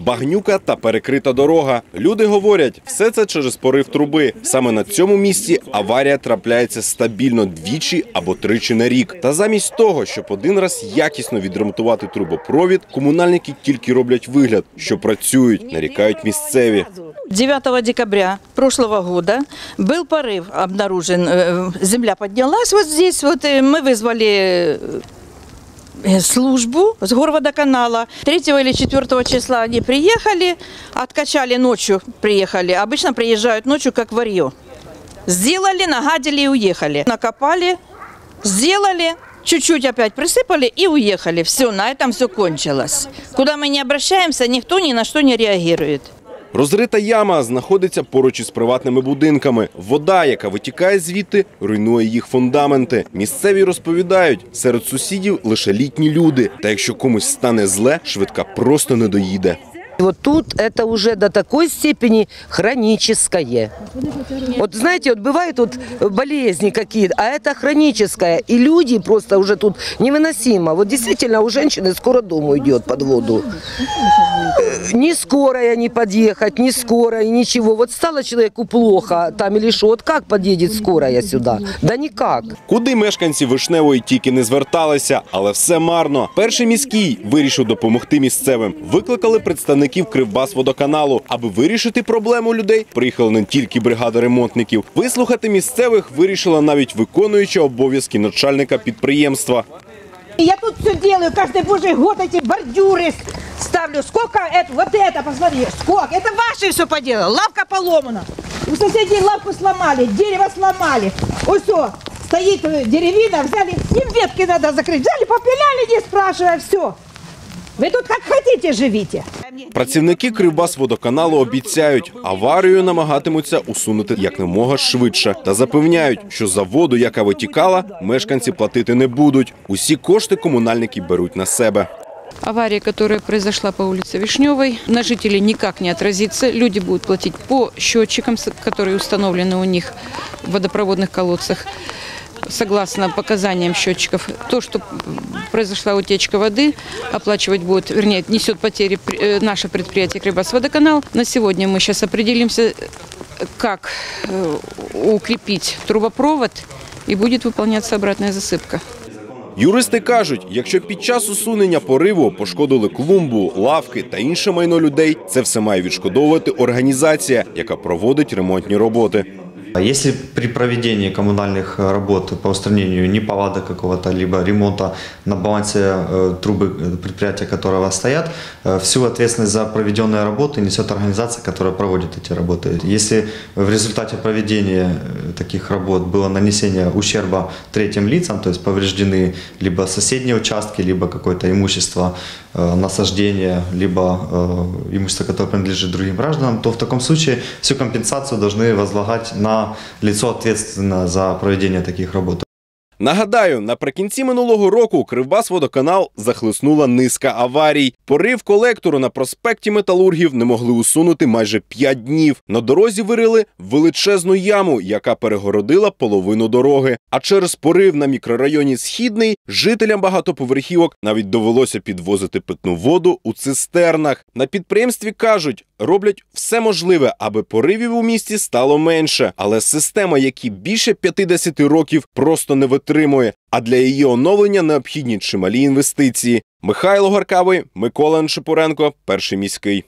багнюка та перекрита дорога. Люди говорять, все це через порив труби. Саме на цьому місці аварія трапляється стабільно двічі або тричі на рік. Та замість того, щоб один раз якісно відремонтувати трубопровід, комунальники тільки роблять вигляд, що працюють, нарікають місцеві. 9 декабря прошлого года был порыв обнаружен. э, Земля поднялась вот здесь. Вот э, мы вызвали э, службу с горводоканала. 3 или 4 числа они приехали, откачали ночью, приехали. Обычно приезжают ночью, как варье. Сделали, нагадили и уехали. Накопали, сделали, чуть-чуть опять присыпали и уехали. Все, на этом все кончилось. Куда мы не обращаемся, никто ни на что не реагирует. Розрита яма знаходиться поруч із приватними будинками. Вода, яка витікає звідти, руйнує їх фундаменти. Місцеві розповідають, серед сусідів лише літні люди. Та якщо комусь стане зле, швидка просто не доїде. Вот тут это уже до такой степени хроническое. Вот знаете, вот бывают вот болезни какие-то, а это хроническое. И люди просто уже тут невыносимо. Вот действительно у женщины скоро дом уйдет под воду. Э, Ни скорая не подъехать, ни скорая, ничего. Вот стало человеку плохо там или что, вот как подъедет скорая сюда? Да никак. Куди мешканці вишневої тільки не зверталися, але все марно. Перший міський вирішив допомогти місцевим. Викликали представників Кривбасводоканалу. Аби вирішити проблему людей, приїхала не тільки бригада ремонтників. Вислухати місцевих вирішила навіть виконуюча обов'язки начальника підприємства. Я тут все делаю, каждый божий год эти бордюры ставлю. Сколько это, вот это, посмотри, сколько. Это ваше все поделал. Лавка поломана. У соседей лавку сломали, дерево сломали. Ось все, стоит э, деревина, взяли, им ветки надо закрыть. Взяли, попиляли, не спрашивая, все. Вы тут как хотите живите. Працівники Кривбасводоканалу обіцяють, аварію намагатимуться усунути якомога швидше та запевняють, що за воду, яка витікала, мешканці платити не будуть. Усі кошти комунальники беруть на себе. Авария, которая произошла по улице Вишневой, на жителей никак не отразится. Люди будут платить по счетчикам, с- которые установлены у них в водопроводных колодцах. Согласно показаниям счетчиков, то, что произошла утечка воды, оплачивать будет, вернее, несет потери при- э, наше предприятие Крыбасводоканал. На сегодня мы сейчас определимся, э, как э, укрепить трубопровод, и будет выполняться обратная засыпка. Юристи кажуть, якщо під час усунення пориву пошкодили клумбу, лавки та інше майно людей, це все має відшкодовувати організація, яка проводить ремонтні роботи. А Если при проведении коммунальных э, работ по устранению неполадок какого-то, либо ремонта на балансе э, трубы э, предприятия, которого стоят, всю ответственность за проведенные работы несет организация, которая проводит эти работы. Если в результате проведения таких работ было нанесение ущерба третьим лицам, то есть повреждены либо соседние участки, либо какое-то имущество, насаждение, либо имущество, которое принадлежит другим гражданам, то в таком случае всю компенсацию должны возлагать на лицо ответственное за проведение таких работ. Нагадаю, наприкінці минулого року Кривбасводоканал захлиснула низка аварій. Порив колектору на проспекті металургів не могли усунути майже 5 днів. На дорозі вирили величезну яму, яка перегородила половину дороги. А через порив на мікрорайоні Східний жителям багатоповерхівок навіть довелося підвозити питну воду у цистернах. На підприємстві кажуть, роблять все можливе, аби поривів у місті стало менше. Але система, які більше 50 років просто не витримує. А для її оновлення необхідні чималі інвестиції. Михайло Гаркавий, Микола Ншипуренко, перший міський.